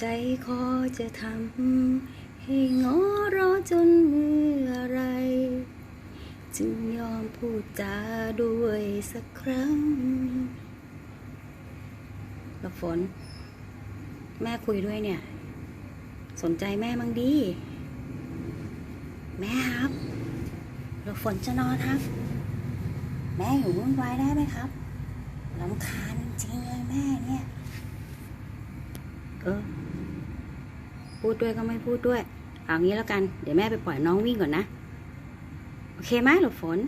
ใจคอจะทำให้งอรอจนเมื่อไร จึงยอมพูดจาด้วยสักครั้งละฝน แม่คุยด้วยเนี่ย สนใจแม่มั้งดี แม่ครับละฝนจะนอนครับ แม่อยู่วุ่นวายได้ไหมครับลำคาญจริงเลยแม่เนี่ย เออ พูดด้วยก็ไม่พูดด้วย เอางี้แล้วกัน เดี๋ยวแม่ไปปล่อยน้องวิ่งก่อนนะ โอเคไหมหลบฝน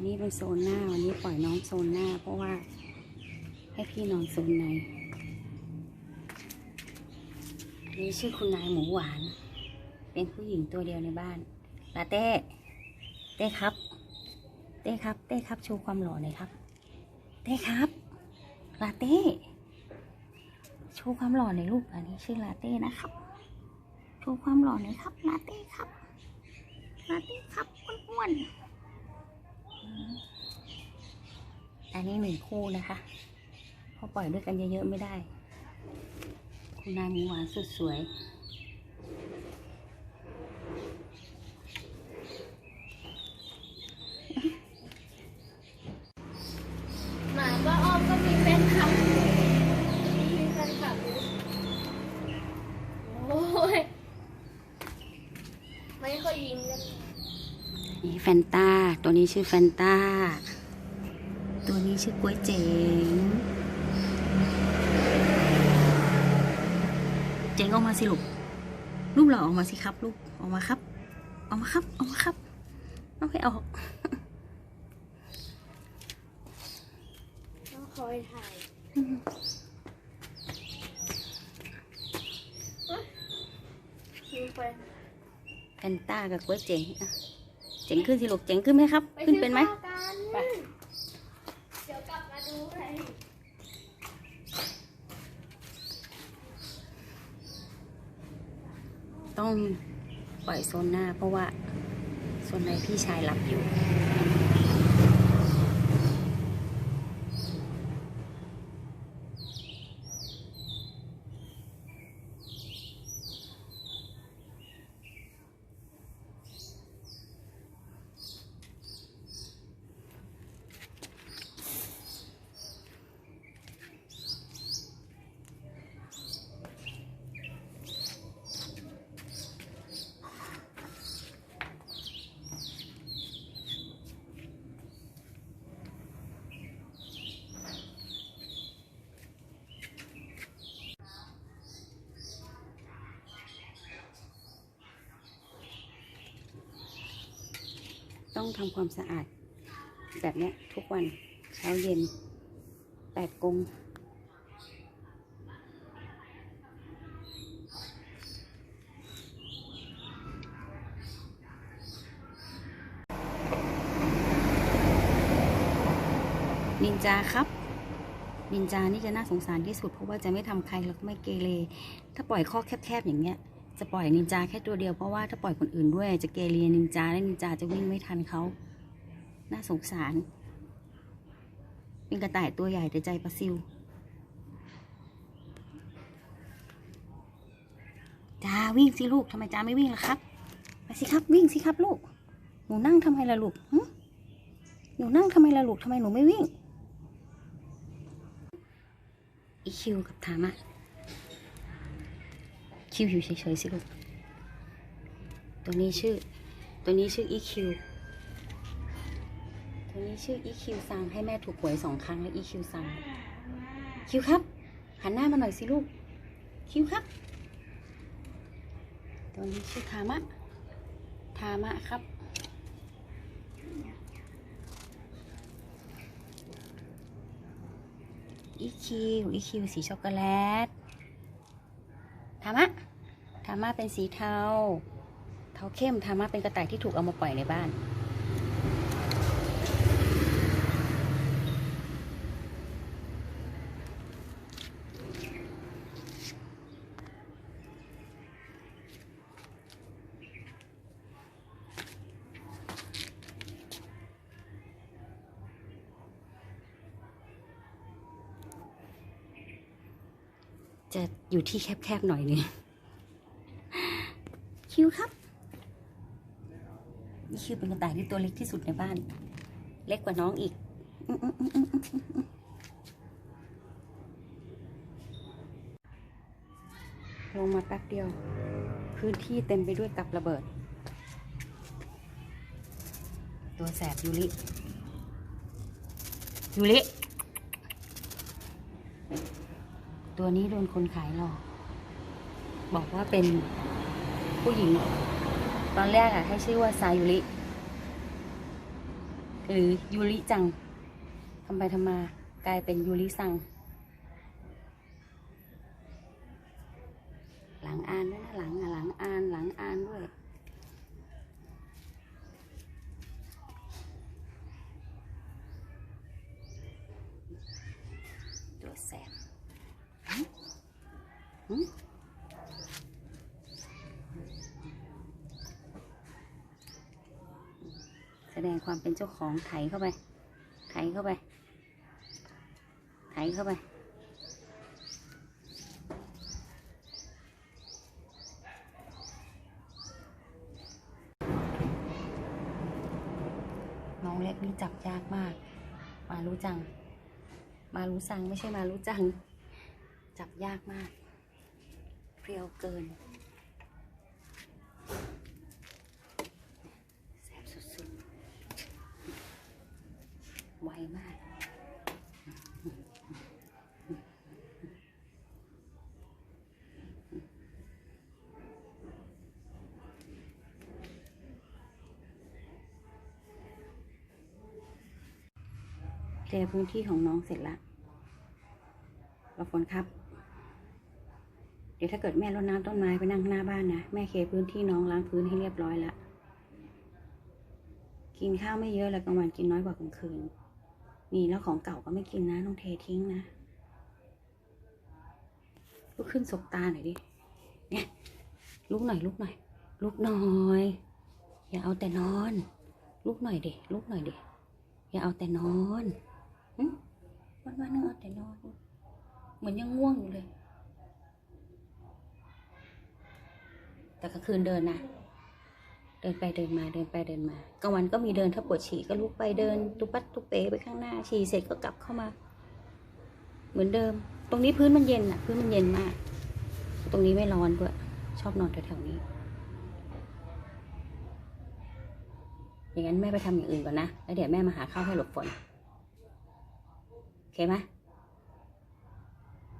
นนี้เป็นโซนหน้าวันนี้ปล่อยน้องโซนหน้า เพราะว่าให้พี่นอนโซนในนี่ชื่อคุณนายหมูหวาน เป็นผู้หญิงตัวเดียวในบ้านลาเต้เต้ครับ เต้ครับ เต้ครับโชว์ความหล่อหน่อยครับ เต้ครับลาเต้โชว์ความหล่อหน่อยลูกอันนี้ชื่อลาเต้นะครับโชว์ความหล่อหน่อยครับลาเต้ครับลาเต้ครับอ้วนๆ อันนี้หนึ่งคู่นะคะเพราะปล่อยด้วยกันเยอะๆไม่ได้ คุณนายหมูหวานสุดสวยหมาป้าอ้อมก็มีแฟนคลับมีแฟนคลับอยู่โอ้ยไม่ค่อยยิงกันนี่แฟนตา ตัวนี้ชื่อแฟนตา ตัวนี้ชื่อกล้วยเจ๋ง เจ๋งออกมาสิลูก รูปหล่อออกมาสิครับ ลูก ออกมาครับ ออกมาครับ ออกมาครับ เอาให้ออกต้องคอยถ่ายเอ้ยมีแฟนแฟนตากับกล้วยเจ๋งเจ๋งขึ้นสิลูก เจ๋งขึ้นไหมครับ ขึ้นเป็นไหม ข้าวกัน ไป เดี๋ยวกลับมาดูเลย ต้องปล่อยโซนหน้า เพราะว่าโซนในพี่ชายหลับอยู่ ต้องทำความสะอาด แบบนี้ทุกวันเช้าเย็นแปดกงนินจาครับ นินจานี่จะน่าสงสารที่สุดเพราะว่าจะไม่ทำใครแล้วก็ไม่เกเร ถ้าปล่อยข้อแคบๆอย่างเงี้ย จะปล่อยนินจาแค่ตัวเดียวเพราะว่าถ้าปล่อยคนอื่นด้วย จะเกเรนินจาและนินจาจะวิ่งไม่ทันเขาน่าสงสาร เป็นกระต่ายตัวใหญ่แต่ใจปลาซิว จ้าวิ่งสิลูกทำไมจ้าไม่วิ่งล่ะครับ ไปสิครับวิ่งสิครับลูก หนูนั่งทำไมล่ะลูกหนูนั่งทำไมล่ะลูกทำไมหนูไม่วิ่งอีคิวกับธามะ คิวอยู่เฉยๆสิลูก ตัวนี้ชื่อ ตัวนี้ชื่อ EQ ตัวนี้ชื่อ EQ ซังให้แม่ถูกหวยสองครั้งแล้ว EQ ซัง คิวครับ หันหน้ามาหน่อยสิลูก คิวครับ ตัวนี้ชื่อทามะ ทามะครับ EQ EQ สีช็อกโกแลตามะเป็นสีเทา เทาเข้มทามะเป็นกระต่ายที่ถูกเอามาปล่อยในบ้าน จะอยู่ที่แคบๆหน่อยนึง คิวครับนี่คิวเป็นกระต่ายที่ตัวเล็กที่สุดในบ้าน เล็กกว่าน้องอีกลงมาแป๊บเดียว พื้นที่เต็มไปด้วยกับระเบิด ตัวแสบยูริยูริตัวนี้โดนคนขายหลอกบอกว่าเป็น ผู้หญิง ตอนแรกอะ ให้ชื่อว่าซายุริหรือยูริจังทำไปทำมากลายเป็นยูริซัง หลังอ่านด้วยนะหลังอะหลังอ่านหลังอ่านด้วยตัวแสบ หึแส ดงความเป็นเจ้าของไถเข้าไป ไถเข้าไป ไถเข้าไป น้องเล็กนี่จับยากมาก มารู้จัง มารู้จังไม่ใช่มารู้จัง จับยากมากเพรียวเกิน แสบสุดๆ ไวมากเคลียร์พื้นที่ของน้องเสร็จแล้วเราฝนครับ เดี๋ยวถ้าเกิดแม่รดน้ำต้นไม้ไปนั่งหน้าบ้านนะ แม่เคลียร์พื้นที่น้องล้างพื้นให้เรียบร้อยละ กินข้าวไม่เยอะแล้วกลางวันกินน้อยกว่ากลางคืน นี่แล้วของเก่าก็ไม่กินนะต้องเททิ้งนะลุกขึ้นสบตาหน่อยดิ เนี่ยลุกหน่อยลุกหน่อยลุกหน่อย อย่าเอาแต่นอนลุกหน่อยดิลุกหน่อยดิอย่าเอาแต่นอนวันวันนึงเอาแต่นอน เหมือนยังง่วงอยู่เลย แต่กลางคืนเดินนะ เดินไปเดินมาเดินไปเดินมากลางวันก็มีเดินถ้าปวดฉี่ก็ลุกไปเดินตุปัดตุเปไปข้างหน้าฉี่เสร็จก็กลับเข้ามา เหมือนเดิม ตรงนี้พื้นมันเย็นอะพื้นมันเย็นมาก ตรงนี้ไม่ร้อนด้วยชอบนอนแถวๆนี้ อย่างนั้นแม่ไปทำอย่างอื่นก่อนนะแล้วเดี๋ยวแม่มาหาข้าวให้หลบฝนโอเคไหม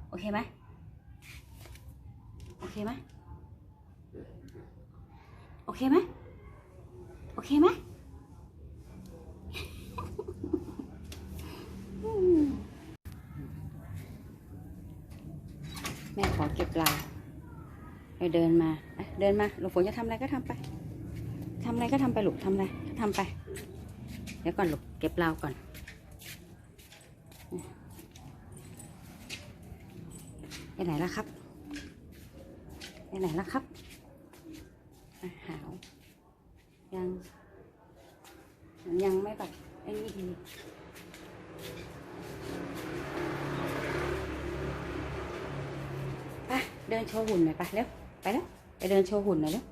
โอเคไหมโอเคไหมโอเคไหม อเคไหมแม่ขอเก็บลายเราเดินมาเดินมาหลบฝนจะทำอะไรก็ทำไปทำอะไรก็ทำไปลูกทำอะไรก็ทำไป เดี๋ยวก่อนลูกเก็บลาวก่อน ไปไหนแล้วครับ ไปไหนแล้วครับอาหาว ยัง ยังไม่แบบไอ้นี่ดีไปเดิน โชว์หุ่นหน่อยไปเร็วไปแล้วไปเดินโชว์หุ่นหน่อยเร็ว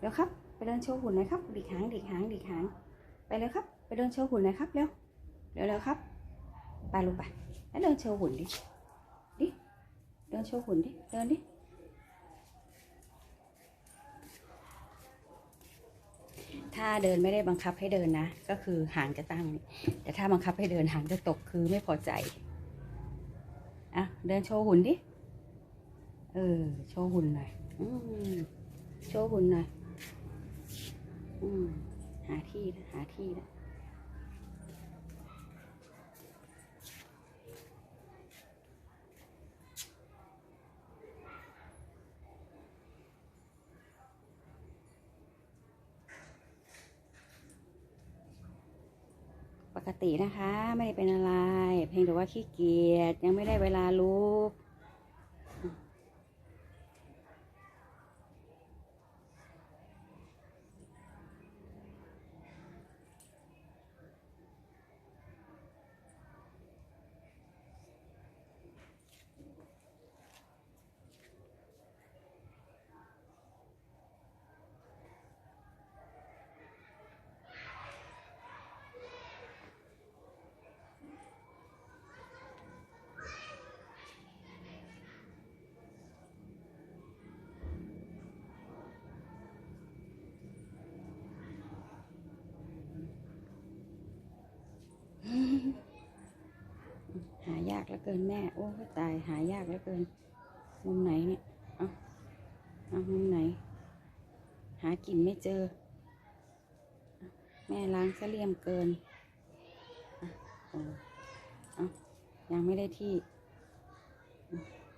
เร็วครับ ไปเดินโชว์หุ่นหน่อยครับดีกหางดีกหางดีกหาง ไปเลยครับ ไปเดินโชว์หุ่นหน่อยครับเร็วเร็วเร็วครับ ไปลูกไปแล้วเดินโชว์หุ่นดิดิเดินโชว์หุ่นดิเดินดิถ้าเดินไม่ได้บังคับให้เดินนะ ก็คือหางจะตั้ง แต่ถ้าบังคับให้เดินหางจะตกคือไม่พอใจอะเดินโชว์หุ่นดิ เออ โชว์หุ่นหน่อยอโชว์หุ่นหน่อยอหาที่นะหาที่นะปกตินะคะ ไม่ได้เป็นอะไร เพียงแต่ว่าขี้เกียจยังไม่ได้เวลาลุก เหลือเกินแม่ โอ้ยตายหายากเหลือเกิน มุมไหนเนี่ยเอาเอามุมไหน หากลิ่นไม่เจอ แม่ล้างเสลี่ยมเกินอะโอ้เอายังไม่ได้ที่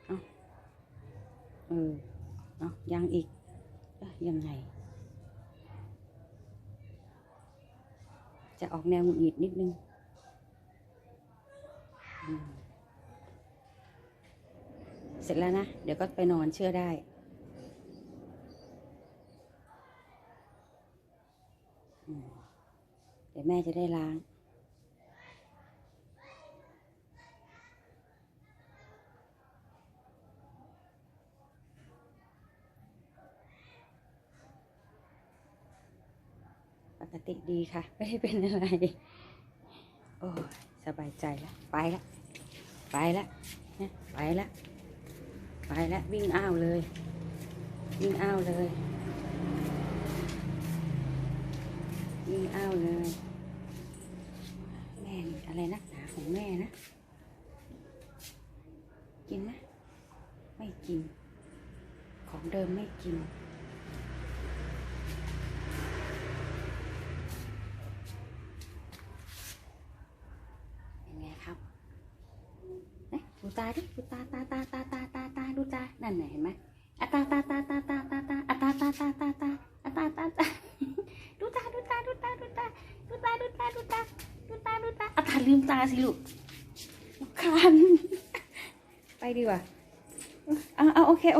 เอาเออเอายังอีกอยังไง จะออกแนวหงุดหงิดนิดนึงอืม เสร็จแล้วนะ เดี๋ยวก็ไปนอนเชื่อได้ เดี๋ยวแม่จะได้ล้าง ปกติดีค่ะ ไม่ได้เป็นอะไร โอ้สบายใจแล้ว ไปล้วไปละ ไปล้ว ไปแล้ววิ่งอ้าวเลย วิ่งอ้าวเลย วิ่งอ้าวเลย แม่อะไรนักหนาของแม่นะ กินนะไม่กิน ของเดิมไม่กินเป็นไงครับเนี่ยดูตาดิดูตาตาตาตาตา ตาตานั่นไหนเห็นไหมอาตาตาตาตาตาตาตาอาตาตาตาตาตาอาตาตาตาดูตาดูตาดูตาดูตาดูตาดูตาดูตาดูตาดูตาอาตาลืมตาสิลูกคันไปดีกว่าเอาเอาโอเคโอ